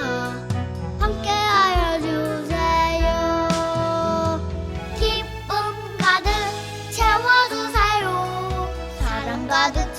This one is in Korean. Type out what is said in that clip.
주셔서 함께 하여 주세요. 기쁨 가득 채워주세요. 사랑 가득